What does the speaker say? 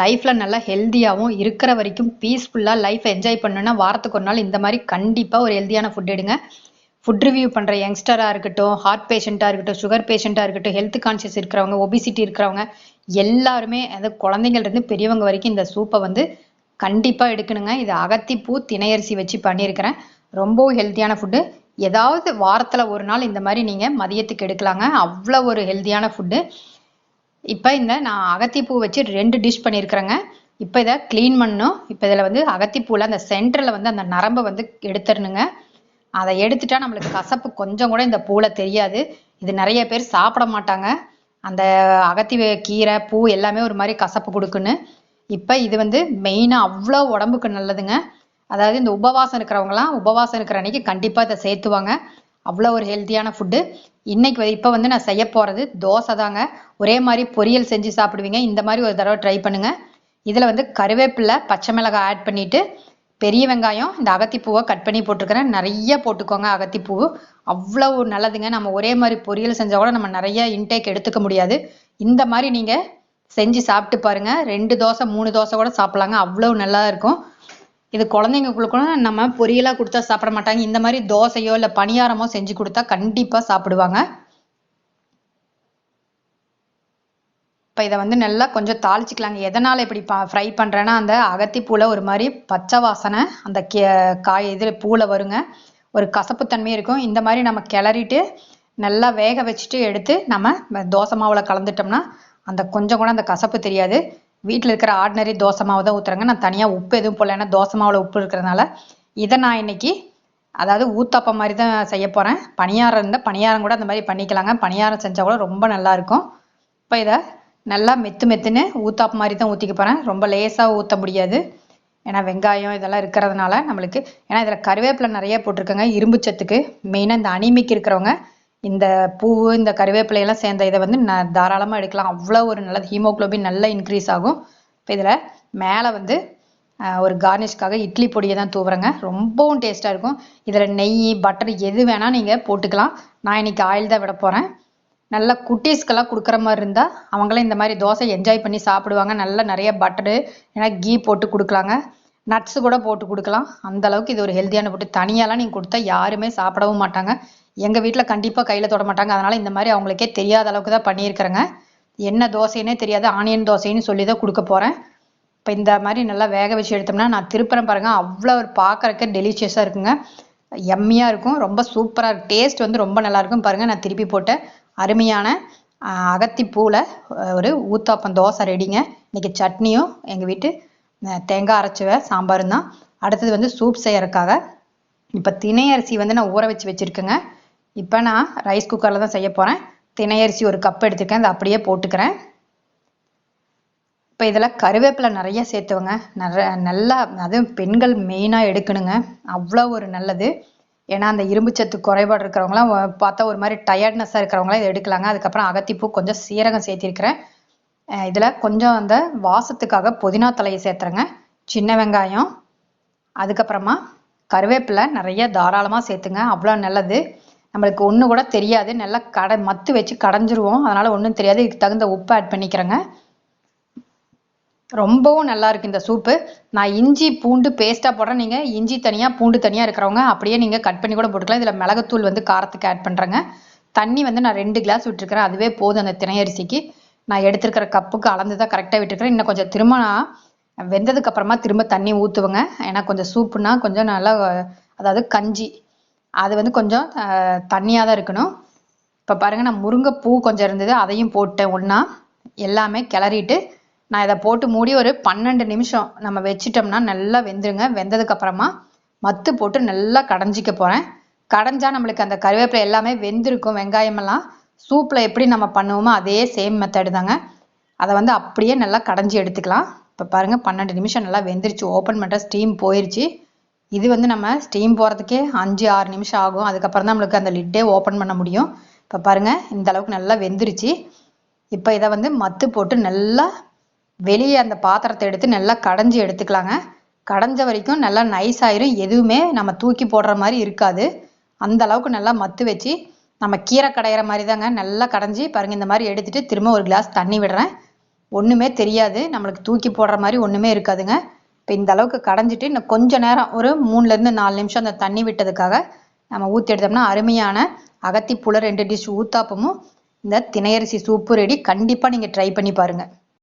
லைஃப்பில் நல்லா ஹெல்த்தியாகவும் இருக்கிற வரைக்கும் பீஸ்ஃபுல்லாக லைஃப் என்ஜாய் பண்ணணுன்னா வாரத்துக்கு ஒரு நாள் இந்த மாதிரி கண்டிப்பாக ஒரு ஹெல்த்தியான ஃபுட் எடுங்க. ஃபுட் ரிவ்யூ பண்ணுற யங்ஸ்டராக இருக்கட்டும் ஹார்ட் பேஷண்ட்டாக இருக்கட்டும் சுகர் பேஷண்ட்டாக இருக்கட்டும் ஹெல்த் கான்ஷியஸ் இருக்கிறவங்க ஒபிசிட்டி இருக்கிறவங்க எல்லாருமே அது குழந்தைங்கள்லேருந்து பெரியவங்க வரைக்கும் இந்த சூப்பை வந்து கண்டிப்பாக எடுக்கணுங்க. இது அகத்திப்பூ திணையரிசி வச்சு பண்ணியிருக்கிறேன். ரொம்பவும் ஹெல்த்தியான ஃபுட்டு ஏதாவது வாரத்தில் ஒரு நாள் இந்த மாதிரி நீங்கள் மதியத்துக்கு எடுக்கலாங்க. அவ்வளோ ஒரு ஹெல்த்தியான ஃபுட்டு இப்போ இந்த நான் அகத்திப்பூ வச்சு ரெண்டு டிஷ் பண்ணியிருக்கிறேங்க இப்போ இதை க்ளீன் பண்ணணும். இப்போ இதில் வந்து அகத்திப்பூவில் அந்த சென்டரில் வந்து அந்த நரம்பை வந்து எடுத்துடணுங்க. அதை எடுத்துட்டா நம்மளுக்கு கசப்பு கொஞ்சம் கூட இந்த பூவில் தெரியாது. இது நிறைய பேர் சாப்பிட மாட்டாங்க. அந்த அகத்தி கீரை பூ எல்லாமே ஒரு மாதிரி கசப்பு கொடுக்குன்னு. இப்போ இது வந்து மெயினாக அவ்வளோ உடம்புக்கு நல்லதுங்க. அதாவது இந்த உபவாசம் இருக்கிறவங்கலாம் உபவாசம் இருக்கிற அன்னைக்கு கண்டிப்பாக இதை சேர்த்துவாங்க. அவ்வளோ ஒரு ஹெல்த்தியான ஃபுட்டு இன்னைக்கு இப்போ வந்து நான் செய்ய போகிறது தோசை தாங்க ஒரே மாதிரி பொரியல் செஞ்சு சாப்பிடுவீங்க. இந்த மாதிரி ஒரு தடவை ட்ரை பண்ணுங்க. இதில் வந்து கருவேப்பிலை பச்சை மிளகாய் ஆட் பண்ணிட்டு பெரிய வெங்காயம் இந்த அகத்திப்பூவை கட் பண்ணி போட்டிருக்கிறேன். நிறைய போட்டுக்கோங்க அகத்திப்பூ அவ்வளோ நல்லதுங்க. நம்ம ஒரே மாதிரி பொரியல் செஞ்சால் கூட நம்ம நிறைய இன்டேக் எடுத்துக்க முடியாது. இந்த மாதிரி நீங்கள் செஞ்சு சாப்பிட்டு பாருங்கள் ரெண்டு தோசை மூணு தோசை கூட சாப்பிட்லாங்க. அவ்வளோ நல்லா இருக்கும். இது குழந்தைங்களுக்குள்ள நம்ம பொரியலாக கொடுத்தா சாப்பிட மாட்டாங்க. இந்த மாதிரி தோசையோ இல்லை பணியாரமோ செஞ்சு கொடுத்தா கண்டிப்பாக சாப்பிடுவாங்க. இப்போ இதை வந்து நல்லா கொஞ்சம் தாளிச்சிக்கலாங்க. எதனால் இப்படி ப ஃப்ரை பண்ணுறேன்னா அந்த அகத்திப்பூவில் ஒரு மாதிரி பச்சை வாசனை அந்த கே காய் இதில் பூவில் வருங்க. ஒரு கசப்புத்தன்மை இருக்கும். இந்த மாதிரி நம்ம கிளறிட்டு நல்லா வேக வச்சுட்டு எடுத்து நம்ம தோசை மாவில் கலந்துட்டோம்னா அந்த கொஞ்சம் கூட அந்த கசப்பு தெரியாது. வீட்டில் இருக்கிற ஆர்டினரி தோசை மாவு தான் ஊற்றுறாங்க நான் தனியாக உப்பு எதுவும் போடல. ஏன்னா தோசை மாவில் உப்பு இருக்கிறதுனால இதை நான் இன்னைக்கு அதாவது ஊத்தாப்பம் மாதிரி தான் செய்ய போகிறேன் பணியாரம் இருந்தால் பணியாரம் கூட அந்த மாதிரி பண்ணிக்கலாங்க. பணியாரம் செஞ்சால் கூட ரொம்ப நல்லாயிருக்கும் இப்போ இதை நல்லா மெத்து மெத்துன்னு ஊத்தாப்பு மாதிரி தான் ஊற்றிக்க போகிறேன் ரொம்ப லேசாக ஊற்ற முடியாது. ஏன்னா வெங்காயம் இதெல்லாம் இருக்கிறதுனால நம்மளுக்கு ஏன்னா இதில் கருவேப்பிலை நிறைய போட்டிருக்கோங்க. இரும்பு சத்துக்கு. மெயினாக இந்த அனிமிக்கு இருக்கிறவங்க இந்த பூ இந்த கருவேப்பிலையெல்லாம் சேர்ந்த இதை வந்து ந தாராளமாக எடுக்கலாம். அவ்வளோ ஒரு நல்லது. ஹீமோகுளோபின் நல்லா இன்க்ரீஸ் ஆகும். இப்போ இதில் மேலே வந்து ஒரு கார்னிஷ்காக இட்லி பொடியை தான் தூவுறேங்க. ரொம்பவும் டேஸ்ட்டாக இருக்கும். இதில் நெய் பட்டர் எது வேணால் நீங்கள் போட்டுக்கலாம். நான் இன்னைக்கு ஆயில் தான் விட போகிறேன் நல்லா குட்டீஸ்க்கெல்லாம் கொடுக்குற மாதிரி இருந்தால் அவங்களாம் இந்த மாதிரி தோசை என்ஜாய் பண்ணி சாப்பிடுவாங்க. நல்லா நிறைய பட்டரு ஏன்னா கீ போட்டு கொடுக்கலாங்க. நட்ஸு கூட போட்டு கொடுக்கலாம். அந்த அளவுக்கு இது ஒரு ஹெல்த்தியான ஃபுட்டு தனியாலாம் நீங்கள் கொடுத்தா யாருமே சாப்பிடவும் மாட்டாங்க. எங்கள் வீட்டில் கண்டிப்பாக கையில் தொட மாட்டாங்க. அதனால் இந்த மாதிரி அவங்களுக்கே தெரியாத அளவுக்கு தான் பண்ணியிருக்கிறேங்க. என்ன தோசைன்னே தெரியாது. ஆனியன் தோசைன்னு சொல்லி தான் கொடுக்க போகிறேன் இப்போ இந்த மாதிரி நல்லா வேக வச்சு எடுத்தோம்னா நான் திருப்புறேன் பாருங்கள் அவ்வளோ ஒரு பார்க்கறக்கு டெலிஷியஸாக இருக்குங்க. எம்மியாக இருக்கும். ரொம்ப சூப்பராக இருக்கும். டேஸ்ட் வந்து ரொம்ப நல்லாயிருக்கும் பாருங்கள் நான் திருப்பி போட்ட அருமையான அகத்திப்பூவில் ஒரு ஊத்தாப்பம் தோசை ரெடிங்க இன்றைக்கி சட்னியும் எங்கள் வீட்டு தேங்காய் அரைச்சுவ சாம்பாரும் தான் அடுத்தது வந்து சூப் செய்யறதுக்காக இப்போ திணை அரிசி வந்து நான் ஊற வச்சு வச்சுருக்கேங்க. இப்போ நான் ரைஸ் குக்கரில் தான் செய்ய போகிறேன் திணை ஒரு கப் எடுத்துருக்கேன். அதை அப்படியே போட்டுக்கிறேன். இப்போ இதில் கருவேப்பிலை நிறைய சேர்த்துவங்க நிறைய நல்லா அதுவும் பெண்கள் மெயினாக எடுக்கணுங்க. அவ்வளோ ஒரு நல்லது. ஏன்னா அந்த இரும்புச்சத்து குறைபாடு இருக்கிறவங்களாம் பார்த்தா ஒரு மாதிரி டயர்ட்னஸாக இருக்கிறவங்களாம் இதை எடுக்கலாங்க. அதுக்கப்புறம் அகத்திப்பூ கொஞ்சம் சீரகம் சேர்த்திருக்கிறேன். இதில் கொஞ்சம் அந்த வாசத்துக்காக புதினா தலையை சேர்த்துறேங்க. சின்ன வெங்காயம். அதுக்கப்புறமா கருவேப்பிலை நிறைய தாராளமாக சேர்த்துங்க. அவ்வளோ நல்லது. நம்மளுக்கு ஒன்று கூட தெரியாது. நல்லா கடை மத்து வச்சு கடைஞ்சிருவோம். அதனால் ஒன்றும் தெரியாது. இதுக்கு தகுந்த உப்பு ஆட் பண்ணிக்கிறேங்க. ரொம்பவும் நல்லா இருக்கு இந்த சூப்பு நான் இஞ்சி பூண்டு பேஸ்ட்டாக போடுறேன். நீங்கள் இஞ்சி தனியாக பூண்டு தனியாக இருக்கிறவங்க அப்படியே நீங்கள் கட் பண்ணி கூட போட்டுக்கலாம். இதில் மிளகுத்தூள் வந்து காரத்துக்கு ஆட் பண்ணுறேங்க தண்ணி வந்து நான் ரெண்டு கிளாஸ் விட்டுருக்கிறேன். அதுவே போதும் அந்த திணையரிசிக்கு நான் எடுத்திருக்கிற கப்புக்கு அளந்து தான் கரெக்டாக விட்டுருக்கிறேன். இன்னும் கொஞ்சம் திரும்ப நான் வெந்ததுக்கு அப்புறமா திரும்ப தண்ணி ஊற்றுவேங்க ஏன்னா கொஞ்சம் சூப்புனா கொஞ்சம் நல்லா அதாவது கஞ்சி அது வந்து கொஞ்சம் தண்ணியாக தான் இருக்கணும். இப்போ பாருங்க நான் முருங்கைப்பூ கொஞ்சம் இருந்தது அதையும் போட்டேன் ஒன்றா எல்லாமே கிளறிட்டு நான் இதை போட்டு மூடி ஒரு பன்னெண்டு நிமிஷம் நம்ம வச்சிட்டோம்னா நல்லா வெந்துருங்க. வெந்ததுக்கப்புறமா மத்து போட்டு நல்லா கடைஞ்சிக்க போகிறேன் கடைஞ்சா நம்மளுக்கு அந்த கருவேப்பிலை எல்லாமே வெந்திருக்கும் வெங்காயமெல்லாம் சூப்பில் எப்படி நம்ம பண்ணுவோமோ அதே சேம் மெத்தடு தாங்க. அதை வந்து அப்படியே நல்லா கடைஞ்சி எடுத்துக்கலாம். இப்போ பாருங்க பன்னெண்டு நிமிஷம் நல்லா வெந்துருச்சு. ஓப்பன் பண்ணுற ஸ்டீம் போயிடுச்சு இது வந்து நம்ம ஸ்டீம் போகிறதுக்கே அஞ்சு ஆறு நிமிஷம் ஆகும். அதுக்கப்புறம் தான் நம்மளுக்கு அந்த லிட்டே ஓப்பன் பண்ண முடியும். இப்போ பாருங்கள் இந்த அளவுக்கு நல்லா வெந்துருச்சு. இப்போ இதை வந்து மத்து போட்டு நல்லா வெளியே அந்த பாத்திரத்தை எடுத்து நல்லா கடைஞ்சி எடுத்துக்கலாங்க. கடைஞ்ச வரைக்கும் நல்லா நைஸ் ஆயிரும். எதுவுமே நம்ம தூக்கி போடுற மாதிரி இருக்காது. அந்த அளவுக்கு நல்லா மத்து வச்சு நம்ம கீரை கடையிற மாதிரி தாங்க நல்லா கடைஞ்சி பாருங்கள் இந்த மாதிரி எடுத்துட்டு திரும்ப ஒரு கிளாஸ் தண்ணி விடுறேன். ஒன்றுமே தெரியாது. நம்மளுக்கு தூக்கி போடுற மாதிரி ஒன்றுமே இருக்காதுங்க. இப்போ இந்த அளவுக்கு கடைஞ்சிட்டு இன்னும் கொஞ்ச நேரம் ஒரு மூணுலேருந்து நாலு நிமிஷம் அந்த தண்ணி விட்டதுக்காக நம்ம ஊற்றி எடுத்தோம்னா அருமையான அகத்திப்புல ரெண்டு டிஷ் ஊத்தாப்பமும் இந்த திணையரிசி சூப்பு ரெடி கண்டிப்பாக நீங்கள் ட்ரை பண்ணி பாருங்கள்